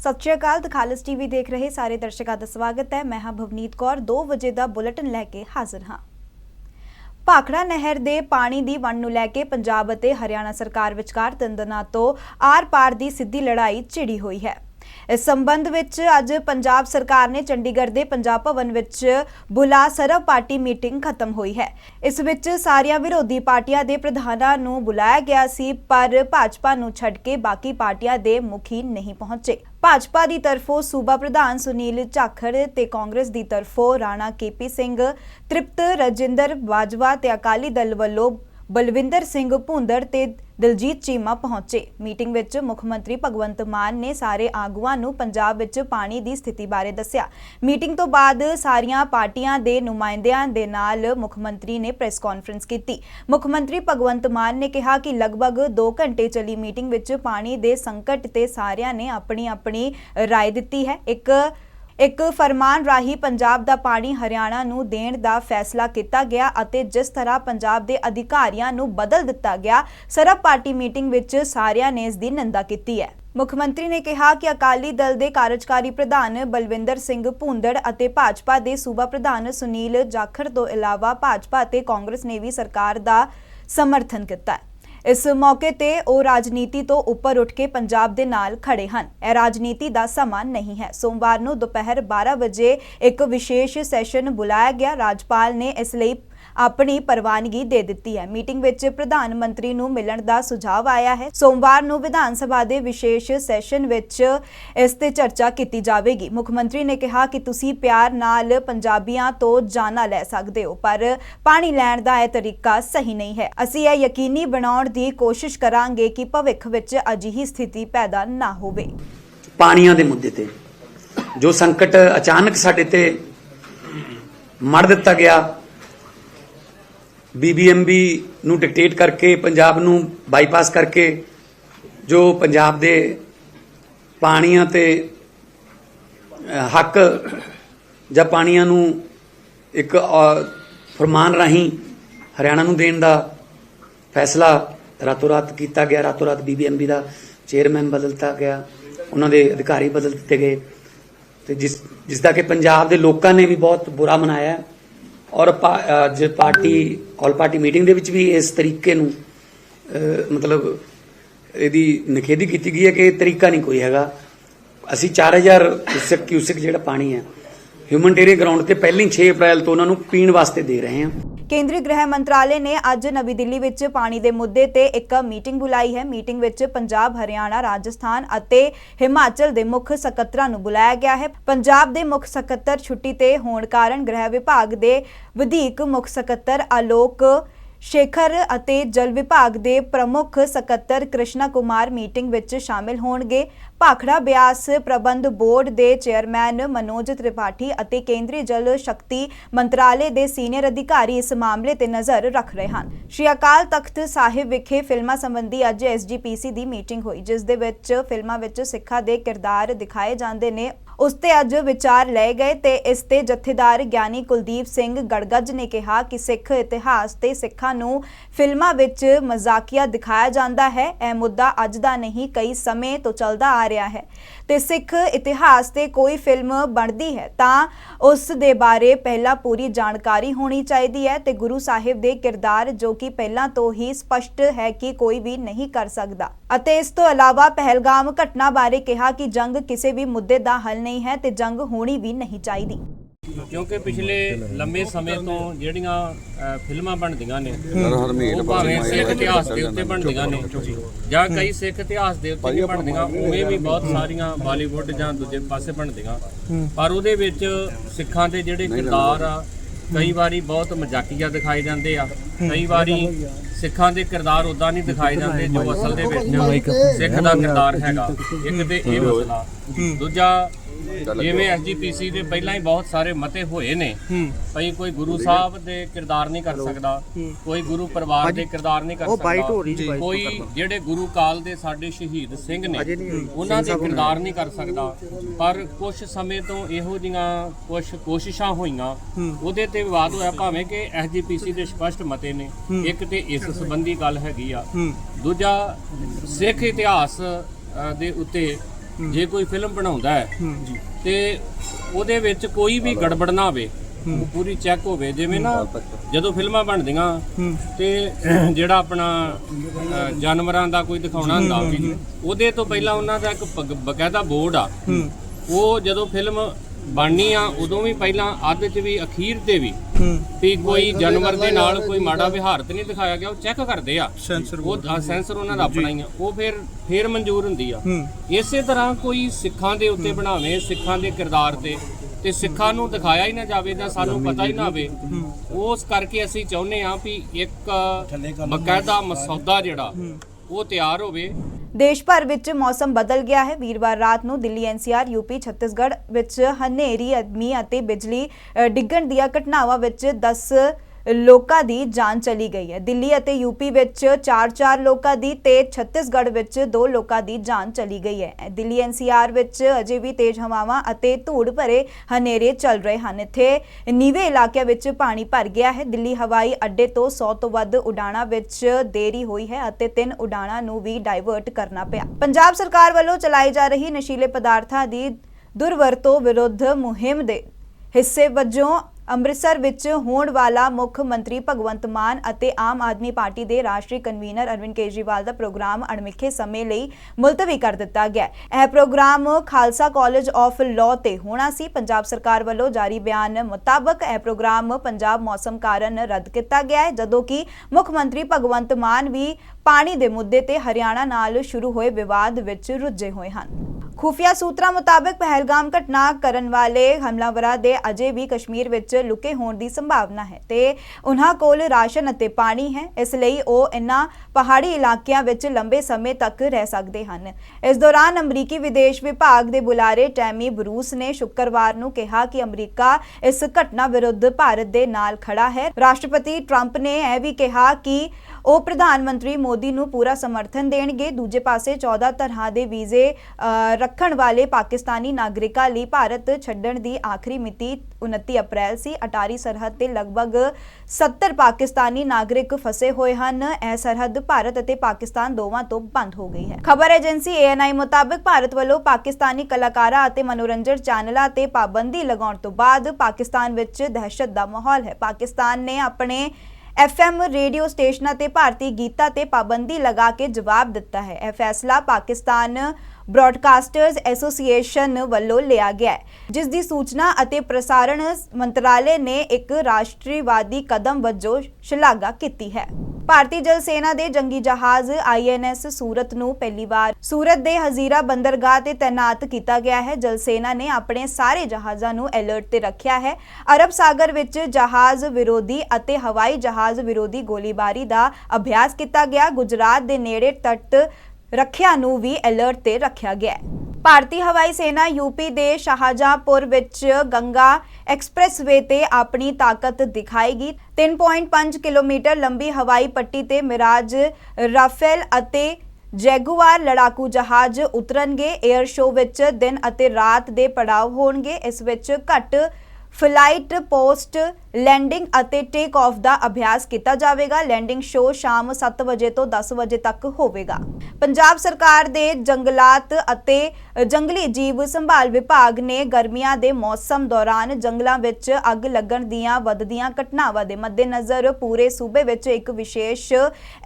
ਸਤਿ ਸ਼੍ਰੀ ਅਕਾਲ ਦਖਾਲਸ ਟੀਵੀ ਦੇਖ ਰਹੇ ਸਾਰੇ ਦਰਸ਼ਕਾਂ ਦਾ ਸਵਾਗਤ ਹੈ। ਮੈਂ ਹਾਂ ਭਵਨੀਤ ਕੌਰ 2 ਵਜੇ ਦਾ ਬੁਲੇਟਿਨ ਲੈ ਕੇ ਹਾਜ਼ਰ ਹਾਂ। ਭਾਖੜਾ ਨਹਿਰ ਦੇ ਪਾਣੀ ਦੀ ਵੰਡ ਨੂੰ ਲੈ ਕੇ ਪੰਜਾਬ ਅਤੇ ਹਰਿਆਣਾ ਸਰਕਾਰ ਵਿਚਕਾਰ ਤਿੰਨ ਦਿਨਾਂ ਤੋਂ ਆਰ-ਪਾਰ ਦੀ ਸਿੱਧੀ ਲੜਾਈ ਛਿੜੀ ਹੋਈ ਹੈ। ਇਸ ਸੰਬੰਧ ਵਿੱਚ ਅੱਜ ਪੰਜਾਬ ਸਰਕਾਰ ਨੇ ਚੰਡੀਗੜ੍ਹ ਦੇ ਪੰਜਾਬ ਭਵਨ ਵਿੱਚ ਬੁਲਾ ਸਰਵ ਪਾਰਟੀ ਮੀਟਿੰਗ ਖਤਮ ਹੋਈ ਹੈ। ਇਸ ਵਿੱਚ ਸਾਰੀਆਂ ਵਿਰੋਧੀ ਪਾਰਟੀਆਂ ਦੇ ਪ੍ਰਧਾਨਾਂ ਨੂੰ ਬੁਲਾਇਆ ਗਿਆ ਸੀ, ਪਰ ਭਾਜਪਾ ਨੂੰ ਛੱਡ ਕੇ ਬਾਕੀ ਪਾਰਟੀਆਂ ਦੇ ਮੁਖੀ ਨਹੀਂ ਪਹੁੰਚੇ। ਭਾਜਪਾ ਦੀ ਤਰਫੋਂ ਸੂਬਾ ਪ੍ਰਧਾਨ ਸੁਨੀਲ ਝਾਖੜ ਤੇ ਕਾਂਗਰਸ ਦੀ ਤਰਫੋਂ ਰਾਣਾ ਕੇਪੀ ਸਿੰਘ, ਤ੍ਰਿਪਤ ਰਜਿੰਦਰ ਬਾਜਵਾ ਤੇ ਅਕਾਲੀ ਦਲ ਵੱਲੋਂ ਬਲਵਿੰਦਰ ਸਿੰਘ ਭੁੰਦੜ ਤੇ ਦਿਲਜੀਤ ਚੀਮਾ ਪਹੁੰਚੇ ਮੀਟਿੰਗ ਵਿੱਚ ਮੁੱਖ ਮੰਤਰੀ ਭਗਵੰਤ ਮਾਨ ਨੇ ਸਾਰੇ ਆਗੂਆਂ ਨੂੰ ਪੰਜਾਬ ਵਿੱਚ ਪਾਣੀ ਦੀ ਸਥਿਤੀ ਬਾਰੇ ਦੱਸਿਆ ਮੀਟਿੰਗ ਤੋਂ ਬਾਅਦ ਸਾਰੀਆਂ ਪਾਰਟੀਆਂ ਦੇ ਨੁਮਾਇੰਦਿਆਂ ਦੇ ਨਾਲ ਮੁੱਖ ਮੰਤਰੀ ਨੇ ਪ੍ਰੈਸ ਕਾਨਫਰੰਸ ਕੀਤੀ ਮੁੱਖ ਮੰਤਰੀ ਭਗਵੰਤ ਮਾਨ ਨੇ ਕਿਹਾ ਕਿ ਲਗਭਗ 2 ਘੰਟੇ ਚੱਲੀ ਮੀਟਿੰਗ ਵਿੱਚ ਪਾਣੀ ਦੇ ਸੰਕਟ ਤੇ ਸਾਰਿਆਂ ਨੇ ਆਪਣੀ ਆਪਣੀ رائے ਦਿੱਤੀ ਹੈ ਇੱਕ ਇੱਕ ਫਰਮਾਨ ਰਾਹੀਂ ਪੰਜਾਬ ਦਾ ਪਾਣੀ ਹਰਿਆਣਾ ਨੂੰ ਦੇਣ ਦਾ ਫੈਸਲਾ ਕੀਤਾ ਗਿਆ ਅਤੇ ਜਿਸ ਤਰ੍ਹਾਂ ਪੰਜਾਬ ਦੇ ਅਧਿਕਾਰੀਆਂ ਨੂੰ ਬਦਲ ਦਿੱਤਾ ਗਿਆ, ਸਰਬ ਪਾਰਟੀ ਮੀਟਿੰਗ ਵਿੱਚ ਸਾਰਿਆਂ ਨੇ ਇਸ ਦੀ ਨਿੰਦਾ ਕੀਤੀ ਹੈ। ਮੁੱਖ ਮੰਤਰੀ ਨੇ ਕਿਹਾ ਕਿ ਅਕਾਲੀ ਦਲ ਦੇ ਕਾਰਜਕਾਰੀ ਪ੍ਰਧਾਨ ਬਲਵਿੰਦਰ ਸਿੰਘ ਭੂੰਦੜ ਅਤੇ ਭਾਜਪਾ ਦੇ ਸੂਬਾ ਪ੍ਰਧਾਨ ਸੁਨੀਲ ਜਾਖੜ ਤੋਂ ਇਲਾਵਾ ਭਾਜਪਾ ਅਤੇ ਕਾਂਗਰਸ ਨੇ ਵੀ ਸਰਕਾਰ ਦਾ ਸਮਰਥਨ ਕੀਤਾ ਹੈ। ਇਸ ਮੌਕੇ ਤੇ ਉਹ ਰਾਜਨੀਤੀ ਤੋਂ ਉੱਪਰ ਉੱਠ ਕੇ ਪੰਜਾਬ ਦੇ ਨਾਲ ਖੜੇ ਹਨ। ਇਹ ਰਾਜਨੀਤੀ ਦਾ ਸਮਾਂ ਨਹੀਂ ਹੈ। ਸੋਮਵਾਰ ਨੂੰ ਦੁਪਹਿਰ 12 ਵਜੇ ਇੱਕ ਵਿਸ਼ੇਸ਼ ਸੈਸ਼ਨ ਬੁਲਾਇਆ ਗਿਆ। ਰਾਜਪਾਲ ਨੇ ਇਸ ਲਈ ਆਪਣੀ ਪ੍ਰਵਾਨਗੀ ਦੇ ਦਿੱਤੀ ਹੈ। ਮੀਟਿੰਗ ਵਿੱਚ ਪ੍ਰਧਾਨ ਮੰਤਰੀ ਨੂੰ ਮਿਲਣ ਦਾ ਸੁਝਾਅ ਆਇਆ ਹੈ। ਸੋਮਵਾਰ ਨੂੰ ਵਿਧਾਨ ਸਭਾ ਦੇ ਵਿਸ਼ੇਸ਼ ਸੈਸ਼ਨ ਵਿੱਚ ਇਸ ਤੇ ਚਰਚਾ ਕੀਤੀ ਜਾਵੇਗੀ। ਮੁੱਖ ਮੰਤਰੀ ਨੇ ਕਿਹਾ ਕਿ ਤੁਸੀਂ ਪਿਆਰ ਨਾਲ ਪੰਜਾਬੀਆਂ ਤੋਂ ਜਾਨਾ ਲੈ ਸਕਦੇ ਹੋ, ਪਰ ਪਾਣੀ ਲੈਣ ਦਾ ਇਹ ਤਰੀਕਾ ਸਹੀ ਨਹੀਂ ਹੈ। ਅਸੀਂ ਇਹ ਯਕੀਨੀ ਬਣਾਉਣ ਦੀ ਕੋਸ਼ਿਸ਼ ਕਰਾਂਗੇ ਕਿ ਭਵਿੱਖ ਵਿੱਚ ਅਜਿਹੀ ਸਥਿਤੀ ਪੈਦਾ ਨਾ ਹੋਵੇ। ਪਾਣੀਆਂ ਦੇ ਮੁੱਦੇ ਤੇ ਜੋ ਸੰਕਟ ਅਚਾਨਕ ਸਾਡੇ ਤੇ ਮੜ ਦਿੱਤਾ ਗਿਆ ਬੀਬੀਐਮਬੀ ਨੂੰ ਡਿਕਟੇਟ ਕਰਕੇ ਪੰਜਾਬ ਨੂੰ ਬਾਈਪਾਸ ਕਰਕੇ ਜੋ ਪੰਜਾਬ ਦੇ ਪਾਣੀਆਂ ਤੇ ਹੱਕ ਜਾਂ ਪਾਣੀਆਂ ਨੂੰ ਇੱਕ ਅ, ਫਰਮਾਨ ਰਾਹੀਂ ਹਰਿਆਣਾ ਨੂੰ ਦੇਣ ਦਾ ਫੈਸਲਾ ਰਾਤੋਂ ਰਾਤ ਕੀਤਾ ਗਿਆ। ਰਾਤੋਂ ਰਾਤ ਬੀਬੀਐਮਬੀ ਦਾ ਚੇਅਰਮੈਨ ਬਦਲਤਾ ਗਿਆ। ਉਹਨਾਂ ਦੇ ਅਧਿਕਾਰੀ ਬਦਲ ਦਿੱਤੇ ਗਏ। ਤੇ ਜਿਸ ਜਿਸ ਦਾ ਕਿ ਪੰਜਾਬ ਦੇ ਲੋਕਾਂ ਨੇ ਵੀ ਬਹੁਤ ਬੁਰਾ ਮਨਾਇਆ। ਔਰ ਪਾ- ਅੱਜ ਪਾਰਟੀ ਆਲ ਪਾਰਟੀ ਮੀਟਿੰਗ ਦੇ ਵਿੱਚ ਵੀ ਇਸ ਤਰੀਕੇ ਨੂੰ ਮਤਲਬ ਇਹਦੀ ਨਿਖੇਧੀ ਕੀਤੀ ਗਈ ਹੈ ਕਿ ਇਹ ਤਰੀਕਾ ਨਹੀਂ ਕੋਈ ਹੈਗਾ। ਅਸੀਂ 4000 ਕਿਊਸਕ, ਕਿਊਸਿਕ ਜਿਹੜਾ ਪਾਣੀ ਹੈ ਹਿਊਮਨਟੇਰੀਅਨ ਗਰਾਊਂਡ ਤੇ ਪਹਿਲਾਂ ਹੀ 6 ਅਪ੍ਰੈਲ ਤੋਂ ਉਹਨਾਂ ਨੂੰ ਪੀਣ ਵਾਸਤੇ ਦੇ ਰਹੇ ਹਾਂ। ਕੇਂਦਰੀ ਗ੍ਰਹਿ ਮੰਤਰਾਲੇ ਨੇ ਅੱਜ ਨਵੀਂ ਦਿੱਲੀ ਵਿੱਚ ਪਾਣੀ ਦੇ ਮੁੱਦੇ ਤੇ ਇੱਕ ਮੀਟਿੰਗ ਬੁਲਾਈ ਹੈ। ਮੀਟਿੰਗ ਵਿੱਚ ਪੰਜਾਬ, ਹਰਿਆਣਾ, ਰਾਜਸਥਾਨ ਅਤੇ ਹਿਮਾਚਲ ਦੇ ਮੁੱਖ ਸਕੱਤਰਾਂ ਨੂੰ ਬੁਲਾਇਆ ਗਿਆ ਹੈ। ਪੰਜਾਬ ਦੇ ਮੁੱਖ ਸਕੱਤਰ ਛੁੱਟੀ ਤੇ ਹੋਣ ਕਾਰਨ ਗ੍ਰਹਿ ਵਿਭਾਗ ਦੇ ਵਧੇਕ ਮੁੱਖ ਸਕੱਤਰ ਆਲੋਕ ਸ਼ੇਖਰ ਅਤੇ ਜਲ ਵਿਭਾਗ ਦੇ ਪ੍ਰਮੁੱਖ ਸਕੱਤਰ ਕ੍ਰਿਸ਼ਨਾ ਕੁਮਾਰ ਮੀਟਿੰਗ ਵਿੱਚ ਸ਼ਾਮਿਲ ਹੋਣਗੇ। ਭਾਖੜਾ ਬਿਆਸ ਪ੍ਰਬੰਧ ਬੋਰਡ ਦੇ ਚੇਅਰਮੈਨ ਮਨੋਜ ਤ੍ਰਿਪਾਠੀ ਅਤੇ ਕੇਂਦਰੀ ਜਲ ਸ਼ਕਤੀ ਮੰਤਰਾਲੇ ਦੇ ਸੀਨੀਅਰ ਅਧਿਕਾਰੀ ਇਸ ਮਾਮਲੇ ਤੇ ਨਜ਼ਰ ਰੱਖ ਰਹੇ ਹਨ। ਸ਼੍ਰੀ ਅਕਾਲ ਤਖਤ ਸਾਹਿਬ ਵਿਖੇ ਫਿਲਮਾਂ ਸੰਬੰਧੀ ਅੱਜ ਐਸਜੀਪੀਸੀ ਦੀ ਮੀਟਿੰਗ ਹੋਈ, ਜਿਸ ਦੇ ਵਿੱਚ ਫਿਲਮਾਂ ਵਿੱਚ ਸਿੱਖਾਂ ਦੇ ਕਿਰਦਾਰ ਦਿਖਾਏ ਜਾਂਦੇ ਨੇ। ਉਸ ਤੇ ਅੱਜ ਵਿਚਾਰ ਲਏ ਗਏ ਤੇ ਇਸ ਤੇ ਜਥੇਦਾਰ ਗਿਆਨੀ ਕੁਲਦੀਪ ਸਿੰਘ ਗੜਗੱਜ ਨੇ ਕਿਹਾ ਕਿ ਸਿੱਖ ਇਤਿਹਾਸ ਤੇ ਸਿੱਖਾਂ ਨੂੰ ਫਿਲਮਾਂ ਵਿੱਚ ਮਜ਼ਾਕੀਆ ਦਿਖਾਇਆ ਜਾਂਦਾ ਹੈ। ਇਹ ਮੁੱਦਾ ਅੱਜ ਦਾ ਨਹੀਂ, ਕਈ ਸਮੇਂ ਤੋਂ ਚੱਲਦਾ ਆ ਰਿਹਾ ਹੈ। ਤੇ ਸਿੱਖ ਇਤਿਹਾਸ ਤੇ ਕੋਈ ਫਿਲਮ ਬਣਦੀ ਹੈ ਤਾਂ ਉਸ ਦੇ ਬਾਰੇ ਪਹਿਲਾਂ ਪੂਰੀ ਜਾਣਕਾਰੀ ਹੋਣੀ ਚਾਹੀਦੀ ਹੈ ਤੇ ਗੁਰੂ ਸਾਹਿਬ ਦੇ ਕਿਰਦਾਰ ਜੋ ਕਿ ਪਹਿਲਾਂ ਤੋਂ ਹੀ ਸਪਸ਼ਟ ਹੈ ਕਿ ਕੋਈ ਵੀ ਨਹੀਂ ਕਰ ਸਕਦਾ। ਅਤੇ ਇਸ ਤੋਂ ਇਲਾਵਾ ਪਹਿਲਗਾਮ ਘਟਨਾ ਬਾਰੇ ਕਿਹਾ ਕਿ ਜੰਗ ਕਿਸੇ ਵੀ ਮੁੱਦੇ ਦਾ ਹੱਲ ਨਹੀਂ ਹੈ ਤੇ ਜੰਗ ਹੋਣੀ ਵੀ ਨਹੀਂ ਚਾਹੀਦੀ। ਕਿਉਂਕਿ ਪਿਛਲੇ ਲੰਮੇ ਸਮੇਂ ਤੋਂ ਜਿਹੜੀਆਂ ਅ, ਫਿਲਮਾਂ ਬਣਦੀਆਂ ਨੇ ਉਹ ਭਾਵੇਂ ਸਿੱਖ ਇਤਿਹਾਸ ਦੇ ਉੱਤੇ ਬਣਦੀਆਂ ਨੇ ਜਾਂ ਕਈ ਸਿੱਖ ਇਤਿਹਾਸ ਦੇ ਉੱਤੇ ਵੀ ਬਣਦੀਆਂ ਉਵੇਂ ਵੀ ਬਹੁਤ ਸਾਰੀਆਂ ਬਾਲੀਵੁੱਡ ਜਾਂ ਦੂਜੇ ਪਾਸੇ ਬਣਦੀਆਂ। ਪਰ ਉਹਦੇ ਵਿੱਚ ਸਿੱਖਾਂ ਦੇ ਜਿਹੜੇ ਕਿਰਦਾਰ ਆ ਕਈ ਵਾਰੀ ਬਹੁਤ ਮਜ਼ਾਕੀਆ ਦਿਖਾਏ ਜਾਂਦੇ ਆ ਕਈ ਵਾਰੀ ਸਿੱਖਾਂ ਦੇ ਕਿਰਦਾਰ ਉਦਾਂ ਨਹੀਂ ਦਿਖਾਏ ਜਾਂਦੇ ਜੋ ਅਸਲ ਦੇ ਵਿੱਚ ਸਿੱਖ ਦਾ ਕਿਰਦਾਰ ਹੈਗਾ। ਇੱਕ ਤੇ ਇਹ ਮਸਲਾ। ਦੂਜਾ ਜਿਵੇਂ ਐਸਜੀਪੀਸੀ ਦੇ ਪਹਿਲਾਂ ਹੀ ਬਹੁਤ ਸਾਰੇ ਮਤੇ ਹੋਏ ਨੇ। ਭਈ ਕੋਈ ਗੁਰੂ ਸਾਹਿਬ ਦੇ ਕਿਰਦਾਰ ਨਹੀਂ ਕਰ ਸਕਦਾ ਕੋਈ ਗੁਰੂ ਪਰਿਵਾਰ ਦੇ ਕਿਰਦਾਰ ਨਹੀਂ ਕਰ ਸਕਦਾ। ਕੋਈ ਜਿਹੜੇ ਗੁਰੂ ਕਾਲ ਦੇ ਸਾਡੇ ਸ਼ਹੀਦ ਸਿੰਘ ਨੇ ਉਹਨਾਂ ਦੇ ਕਿਰਦਾਰ ਨਹੀਂ ਕਰ ਸਕਦਾ। ਪਰ ਕੁਝ ਸਮੇਂ ਤੋਂ ਇਹੋ ਜੀਆਂ ਕੁਝ ਕੋਸ਼ਿਸ਼ਾਂ ਹੋਈਆਂ। ਉਹਦੇ ਤੇ ਵਿਵਾਦ ਹੋਇਆ ਭਾਵੇਂ ਕਿ ਐਸਜੀਪੀਸੀ ਦੇ ਸਪਸ਼ਟ ਮਤੇ ਨੇ। ਇੱਕ ਤੇ ਇਸ ਸੰਬੰਧੀ ਗੱਲ ਹੈਗੀ ਆ। ਦੂਜਾ ਸਿੱਖ ਇਤਿਹਾਸ ਦੇ ਉੱਤੇ ਜੇ ਕੋਈ ਫਿਲਮ ਬਣਾਉਂਦਾ ਹੈ ਹੂੰ ਜੀ। ਤੇ ਉਹਦੇ ਵਿੱਚ ਕੋਈ ਵੀ ਗੜਬੜ ਨਾ ਹੋਵੇ ਉਹ ਪੂਰੀ ਚੈੱਕ ਹੋਵੇ। ਜਿਵੇਂ ਨਾ ਜਦੋਂ ਫਿਲਮਾਂ ਬਣਦੀਆਂ ਹੂੰ। ਤੇ ਜਿਹੜਾ ਆਪਣਾ ਜਾਨਵਰਾਂ ਦਾ ਕੋਈ ਦਿਖਾਉਣਾ ਹੁੰਦਾ ਉਹਦੇ ਤੋਂ ਪਹਿਲਾਂ ਉਹਨਾਂ ਦਾ ਇੱਕ ਬਕ- ਬਕਾਇਦਾ ਬੋਰਡ ਆ। ਉਹ ਜਦੋਂ ਫਿਲਮ ਬਣਨੀ ਆ ਉਦੋਂ ਵੀ ਪਹਿਲਾਂ ਅੱਧ 'ਚ ਵੀ ਅਖੀਰ ਤੇ ਵੀ। ਵੀ ਕੋਈ ਜਾਨਵਰ ਦੇ ਨਾਲ ਕੋਈ ਮਾੜਾ ਵਿਹਾਰ ਤੇ ਨਹੀਂ ਦਿਖਾਇਆ ਗਿਆ ਉਹ ਚੈੱਕ ਕਰਦੇ ਆ। ਸੈਂਸਰ ਉਹ ਸੈਂਸਰ ਉਹਨਾਂ ਦਾ ਆਪਣਾ ਹੀ ਆ। ਉਹ ਫਿਰ ਫਿਰ ਮਨਜ਼ੂਰ ਹੁੰਦੀ ਆ। ਇਸੇ ਤਰ੍ਹਾਂ ਕੋਈ ਸਿੱਖਾਂ ਦੇ ਉੱਤੇ ਬਣਾਵੇ ਸਿੱਖਾਂ ਦੇ ਕਿਰਦਾਰ ਤੇ ਤੇ ਸਿੱਖਾਂ ਨੂੰ ਦਿਖਾਇਆ ਹੀ ਨਾ ਜਾਵੇ ਜਾਂ ਸਾਨੂੰ ਪਤਾ ਹੀ ਨਾ ਹੋਵੇ ਉਸ ਕਰਕੇ ਅਸੀਂ ਚਾਹੁੰਦੇ ਆ ਵੀ ਇੱਕ ਬਕਾਇਦਾ ਮਸੌਦਾ ਜਿਹੜਾ ਉਹ ਤਿਆਰ ਹੋਵੇ। ਦੇਸ਼ ਭਰ ਵਿੱਚ ਮੌਸਮ ਬਦਲ ਗਿਆ ਹੈ। ਵੀਰਵਾਰ ਰਾਤ ਨੂੰ ਦਿੱਲੀ ਐਨਸੀਆਰ ਯੂਪੀ ਛੱਤੀਸਗੜ੍ਹ ਵਿੱਚ ਹਨੇਰੀ, ਅਦਮੀ ਅਤੇ ਬਿਜਲੀ ਡਿੱਗਣ ਦੀਆਂ ਘਟਨਾਵਾਂ ਵਿੱਚ 10 ਲੋਕਾਂ ਦੀ ਜਾਨ ਚਲੀ ਗਈ ਹੈ। ਦਿੱਲੀ ਅਤੇ ਯੂਪੀ ਵਿੱਚ 4-4 ਲੋਕਾਂ ਦੀ ਤੇ ਛੱਤੀਸਗੜ੍ਹ ਵਿੱਚ 2 ਲੋਕਾਂ ਦੀ ਜਾਨ ਚਲੀ ਗਈ ਹੈ। ਦਿੱਲੀ ਐਨਸੀਆਰ ਵਿੱਚ ਅਜੇ ਵੀ ਤੇਜ਼ ਹਵਾਵਾਂ ਅਤੇ ਧੂੜ ਭਰੇ ਹਨੇਰੇ ਚੱਲ ਰਹੇ ਹਨ। ਇੱਥੇ ਨੀਵੇਂ ਇਲਾਕਿਆਂ ਵਿੱਚ ਪਾਣੀ ਭਰ ਗਿਆ ਹੈ। ਦਿੱਲੀ ਹਵਾਈ ਅੱਡੇ ਤੋਂ 100 ਤੋਂ ਵੱਧ ਉਡਾਣਾਂ ਵਿੱਚ ਦੇਰੀ ਹੋਈ ਹੈ ਅਤੇ ਤਿੰਨ ਉਡਾਣਾਂ ਨੂੰ ਵੀ ਡਾਇਵਰਟ ਕਰਨਾ ਪਿਆ। ਪੰਜਾਬ ਸਰਕਾਰ ਵੱਲੋਂ ਚਲਾਈ ਜਾ ਰਹੀ ਨਸ਼ੀਲੇ ਪਦਾਰਥਾਂ ਦੀ ਦੁਰਵਰਤੋਂ ਵਿਰੁੱਧ ਮੁਹਿੰਮ ਦੇ ਹਿੱਸੇ ਵਜੋਂ ਅੰਮ੍ਰਿਤਸਰ ਵਿੱਚ ਹੋਣ ਵਾਲਾ ਮੁੱਖ ਮੰਤਰੀ ਭਗਵੰਤ ਮਾਨ ਅਤੇ ਆਮ ਆਦਮੀ ਪਾਰਟੀ ਦੇ ਰਾਸ਼ਟਰੀ ਕਨਵੀਨਰ ਅਰਵਿੰਦ ਕੇਜਰੀਵਾਲ ਦਾ ਪ੍ਰੋਗਰਾਮ ਅਣਮਿੱਥੇ ਸਮੇਂ ਲਈ ਮੁਲਤਵੀ ਕਰ ਦਿੱਤਾ ਗਿਆ ਹੈ। ਇਹ programme Khalsa college of law ਤੇ ਹੋਣਾ ਸੀ ਪੰਜਾਬ ਸਰਕਾਰ ਵੱਲੋਂ ਜਾਰੀ ਬਿਆਨ ਮੁਤਾਬਕ ਇਹ ਪ੍ਰੋਗਰਾਮ ਪੰਜਾਬ ਮੌਸਮ ਕਾਰਨ ਰੱਦ ਕੀਤਾ ਗਿਆ ਹੈ, ਜਦੋਂ ਕਿ ਮੁੱਖ ਮੰਤਰੀ ਭਗਵੰਤ ਮਾਨ ਵੀ ਪਾਣੀ ਦੇ ਮੁੱਦੇ ਤੇ ਹਰਿਆਣਾ ਨਾਲ ਸ਼ੁਰੂ ਹੋਏ ਵਿਵਾਦ ਵਿੱਚ ਰੁੱਝੇ ਹੋਏ ਹਨ। ਖੁਫੀਆ ਸੂਤਰਾਂ ਮੁਤਾਬਕ ਪਹਿਲਗਾਮ ਘਟਨਾ ਕਰਨ ਵਾਲੇ ਹਮਲਾਵਰਾਂ ਦੇ ਅਜੇ ਵੀ ਕਸ਼ਮੀਰ ਵਿੱਚ ਲੁਕੇ ਹੋਣ ਦੀ ਸੰਭਾਵਨਾ ਹੈ ਤੇ ਉਹਨਾਂ ਕੋਲ ਰਾਸ਼ਨ ਅਤੇ ਪਾਣੀ ਹੈ, ਇਸ ਲਈ ਉਹ ਇਨ੍ਹਾਂ ਪਹਾੜੀ ਇਲਾਕਿਆਂ ਵਿੱਚ ਲੰਬੇ ਸਮੇਂ ਤੱਕ ਰਹਿ ਸਕਦੇ ਹਨ। ਇਸ ਦੌਰਾਨ ਅਮਰੀਕੀ ਵਿਦੇਸ਼ ਵਿਭਾਗ ਦੇ ਬੁਲਾਰੇ ਟੈਮੀ ਬਰੂਸ ਨੇ ਸ਼ੁੱਕਰਵਾਰ ਨੂੰ ਕਿਹਾ ਕਿ ਅਮਰੀਕਾ ਇਸ ਘਟਨਾ ਵਿਰੁੱਧ ਭਾਰਤ ਦੇ ਨਾਲ ਖੜਾ ਹੈ। ਰਾਸ਼ਟਰਪਤੀ ਟਰੰਪ ਨੇ ਇਹ ਵੀ ਕਿਹਾ ਕਿ ਉਹ ਪ੍ਰਧਾਨ ਮੰਤਰੀ ਮੋਦੀ ਨੂੰ ਪੂਰਾ ਸਮਰਥਨ ਦੇਣਗੇ। ਦੂਜੇ ਪਾਸੇ 14 ਤਰ੍ਹਾਂ ਦੇ ਵੀਜ਼ੇ ਰੱਖਣ ਵਾਲੇ ਪਾਕਿਸਤਾਨੀ ਨਾਗਰਿਕਾਂ ਲਈ ਭਾਰਤ ਛੱਡਣ ਦੀ ਆਖਰੀ ਮਿਤੀ 29 ਅਪ੍ਰੈਲ ਸੀ। ਅਟਾਰੀ ਸਰਹੱਦ ਤੇ ਲਗਭਗ 70 ਪਾਕਿਸਤਾਨੀ ਨਾਗਰਿਕ ਫਸੇ ਹੋਏ ਹਨ। ਇਹ ਸਰਹੱਦ ਭਾਰਤ ਅਤੇ ਪਾਕਿਸਤਾਨ ਦੋਵਾਂ ਤੋਂ ਬੰਦ ਹੋ ਗਈ ਹੈ। ਖਬਰ ਏਜੰਸੀ ANI ਮੁਤਾਬਕ ਭਾਰਤ ਵੱਲੋਂ ਪਾਕਿਸਤਾਨੀ ਕਲਾਕਾਰਾਂ ਅਤੇ ਮਨੋਰੰਜਨ ਚੈਨਲਾਂ ਤੇ ਪਾਬੰਦੀ ਲਗਾਉਣ ਤੋਂ ਬਾਅਦ ਪਾਕਿਸਤਾਨ ਵਿੱਚ ਦਹਿਸ਼ਤ ਦਾ ਮਾਹੌਲ ਹੈ। ਪਾਕਿਸਤਾਨ ਨੇ ਆਪਣੇ ਐਫਐਮ ਰੇਡੀਓ ਸਟੇਸ਼ਨਾਂ ਤੇ ਭਾਰਤੀ ਗੀਤਾਂ ਤੇ ਪਾਬੰਦੀ ਲਗਾ ਕੇ ਜਵਾਬ ਦਿੱਤਾ ਹੈ। ਇਹ ਫੈਸਲਾ ਪਾਕਿਸਤਾਨ ਬ੍ਰਾਡਕਾਸਟਰਜ਼ ਐਸੋਸੀਏਸ਼ਨ ਵੱਲੋਂ ਲਿਆ ਗਿਆ ਹੈ, ਜਿਸ ਦੀ ਸੂਚਨਾ ਅਤੇ ਪ੍ਰਸਾਰਣ ਮੰਤਰਾਲੇ ਨੇ ਇੱਕ ਰਾਸ਼ਟਰੀਵਾਦੀ ਕਦਮ ਵਜੋਂ ਸ਼ਲਾਘਾ ਕੀਤੀ ਹੈ। ਭਾਰਤੀ ਜਲ ਸੈਨਾ ਦੇ ਜੰਗੀ ਜਹਾਜ਼ ਆਈਐਨਐਸ ਸੂਰਤ ਨੂੰ ਪਹਿਲੀ ਵਾਰ ਸੂਰਤ ਦੇ ਹਜ਼ੀਰਾ ਬੰਦਰਗਾਹ ਤੇ ਤਾਇਨਾਤ ਕੀਤਾ ਗਿਆ ਹੈ। ਜਲ ਸੈਨਾ ਨੇ ਆਪਣੇ ਸਾਰੇ ਜਹਾਜ਼ਾਂ ਨੂੰ ਅਲਰਟ ਤੇ ਰੱਖਿਆ ਹੈ। ਅਰਬ ਸਾਗਰ ਵਿੱਚ ਜਹਾਜ਼ ਵਿਰੋਧੀ ਅਤੇ ਹਵਾਈ ਜਹਾਜ਼ ਵਿਰੋਧੀ ਗੋਲੀਬਾਰੀ ਦਾ ਅਭਿਆਸ ਕੀਤਾ ਗਿਆ। ਗੁਜਰਾਤ ਦੇ ਨੇੜੇ ਤੱਟ ਰੱਖਿਆ ਨੂੰ ਵੀ ਅਲਰਟ ਤੇ ਰੱਖਿਆ ਗਿਆ ਹੈ। ਭਾਰਤੀ ਹਵਾਈ ਸੈਨਾ ਯੂਪੀ ਦੇ ਸ਼ਾਹਜਹਾਂਪੁਰ ਵਿੱਚ ਗੰਗਾ ਐਕਸਪ੍ਰੈਸਵੇ ਤੇ ਆਪਣੀ ਤਾਕਤ ਦਿਖਾਏਗੀ। 3.5 ਕਿਲੋਮੀਟਰ ਲੰਬੀ ਹਵਾਈ ਪੱਟੀ ਤੇ ਮਿਰਾਜ ਰਾਫੇਲ ਅਤੇ ਜੈਗੂਆਰ ਲੜਾਕੂ ਜਹਾਜ਼ ਉਤਰਨਗੇ। 에ਅਰ ਸ਼ੋਅ ਵਿੱਚ ਦਿਨ ਅਤੇ ਰਾਤ ਦੇ ਪੜਾਅ ਹੋਣਗੇ। ਇਸ ਵਿੱਚ ਘੱਟ ਫਲਾਈਟ ਪੋਸਟ ਲੈਂਡਿੰਗ ਅਤੇ ਟੇਕ ਆਫ ਦਾ ਅਭਿਆਸ ਕੀਤਾ ਜਾਵੇਗਾ। ਲੈਂਡਿੰਗ ਸ਼ੋ ਸ਼ਾਮ 7 ਵਜੇ ਤੋਂ 10 ਵਜੇ ਤੱਕ ਹੋਵੇਗਾ। ਪੰਜਾਬ ਸਰਕਾਰ ਦੇ ਜੰਗਲਾਤ ਅਤੇ ਜੰਗਲੀ ਜੀਵ ਸੰਭਾਲ ਵਿਭਾਗ ਨੇ ਗਰਮੀਆਂ ਦੇ ਮੌਸਮ ਦੌਰਾਨ ਜੰਗਲਾਂ ਵਿੱਚ ਅੱਗ ਲੱਗਣ ਦੀਆਂ ਵੱਧਦੀਆਂ ਘਟਨਾਵਾਂ ਦੇ ਮੱਦੇਨਜ਼ਰ ਪੂਰੇ ਸੂਬੇ ਵਿੱਚ ਇੱਕ ਵਿਸ਼ੇਸ਼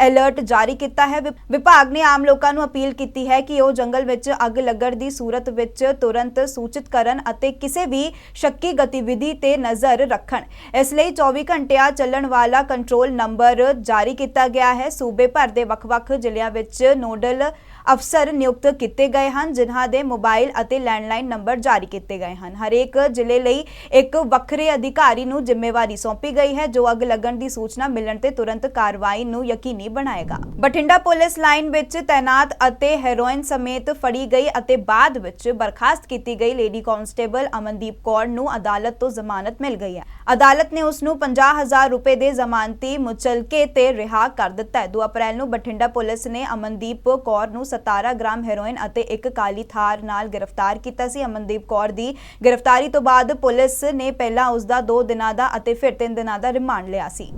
ਅਲਰਟ ਜਾਰੀ ਕੀਤਾ ਹੈ। ਵਿਭਾਗ ਨੇ ਆਮ ਲੋਕਾਂ ਨੂੰ ਅਪੀਲ ਕੀਤੀ ਹੈ ਕਿ ਉਹ ਜੰਗਲ ਵਿੱਚ ਅੱਗ ਲੱਗਣ ਦੀ ਸੂਰਤ ਵਿੱਚ ਤੁਰੰਤ ਸੂਚਿਤ ਕਰਨ ਅਤੇ ਕਿਸੇ ਵੀ ਸ਼ੱਕੀ ਗਤੀਵਿਧੀ ਤੇ ਨਜ਼ਰ ਰੱਖਣ। ਇਸ ਲਈ 24 ਘੰਟਿਆਂ ਚੱਲਣ ਵਾਲਾ ਕੰਟਰੋਲ ਨੰਬਰ ਜਾਰੀ ਕੀਤਾ ਗਿਆ ਹੈ। ਸੂਬੇ ਭਰ ਦੇ ਵੱਖ-ਵੱਖ ਜ਼ਿਲ੍ਹਿਆਂ ਵਿੱਚ ਨੋਡਲ ਅਫਸਰ ਨਿਯੁਕਤ ਕੀਤੇ ਗਏ ਹਨ, ਜਿਨ੍ਹਾਂ ਦੇ ਮੋਬਾਈਲ ਅਤੇ ਲੈਂਡਲਾਈਨ ਨੰਬਰ ਜਾਰੀ ਕੀਤੇ ਗਏ ਹਨ। ਹਰੇਕ ਜ਼ਿਲ੍ਹੇ ਲਈ ਇੱਕ ਵੱਖਰੇ ਅਧਿਕਾਰੀ ਨੂੰ ਜ਼ਿੰਮੇਵਾਰੀ ਸੌਂਪੀ ਗਈ ਹੈ, ਜੋ ਅੱਗ ਲੱਗਣ ਦੀ ਸੂਚਨਾ ਮਿਲਣ ਤੇ ਤੁਰੰਤ ਕਾਰਵਾਈ ਨੂੰ ਯਕੀਨੀ ਬਣਾਏਗਾ। ਬਠਿੰਡਾ ਪੁਲਿਸ ਲਾਈਨ ਵਿੱਚ ਤਾਇਨਾਤ ਅਤੇ ਹੈਰੋਇਨ ਸਮੇਤ ਫੜੀ ਗਈ ਅਤੇ ਬਾਅਦ ਵਿੱਚ ਬਰਖਾਸਤ ਕੀਤੀ ਗਈ ਲੇਡੀ ਕਾਂਸਟੇਬਲ ਅਮਨਦੀਪ ਕੌਰ ਨੂੰ ਅਦਾਲਤ ਤੋਂ ਜ਼ਮਾਨਤ ਮਿਲ ਗਈ ਹੈ। ਅਦਾਲਤ ਨੇ ਉਸ ਨੂੰ 50000 ਰੁਪਏ ਦੇ ਜ਼ਮਾਨਤੀ ਮੁਚਲਕੇ ਤੇ ਰਿਹਾ ਕਰ ਦਿੱਤਾ ਹੈ। 2 ਅਪ੍ਰੈਲ ਨੂੰ ਬਠਿੰਡਾ ਪੁਲਿਸ ਨੇ ਅਮਨਦੀਪ ਕੌਰ ਨੂੰ 17 ਗ੍ਰਾਮ ਹੈਰੋਇਨ ਅਤੇ ਇੱਕ ਕਾਲੀ ਥਾਰ ਨਾਲ ਗ੍ਰਿਫਤਾਰ ਕੀਤਾ ਸੀ। ਅਮਨਦੀਪ ਕੌਰ ਦੀ ਗ੍ਰਿਫਤਾਰੀ ਤੋਂ ਬਾਅਦ ਪੁਲਿਸ ਨੇ ਪਹਿਲਾਂ ਉਸ ਦਾ 2 ਦਿਨਾਂ ਦਾ ਅਤੇ ਫਿਰ 3 ਦਿਨਾਂ ਦਾ ਰਿਮਾਂਡ ਲਿਆ ਸੀ।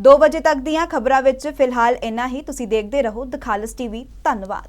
2 ਵਜੇ ਤੱਕ ਦੀਆਂ ਖਬਰਾਂ ਵਿੱਚ ਫਿਲਹਾਲ ਇੰਨਾ ਹੀ। ਤੁਸੀਂ ਦੇਖਦੇ ਰਹੋ ਦਖਾਲਸ ਟੀਵੀ। ਧੰਨਵਾਦ।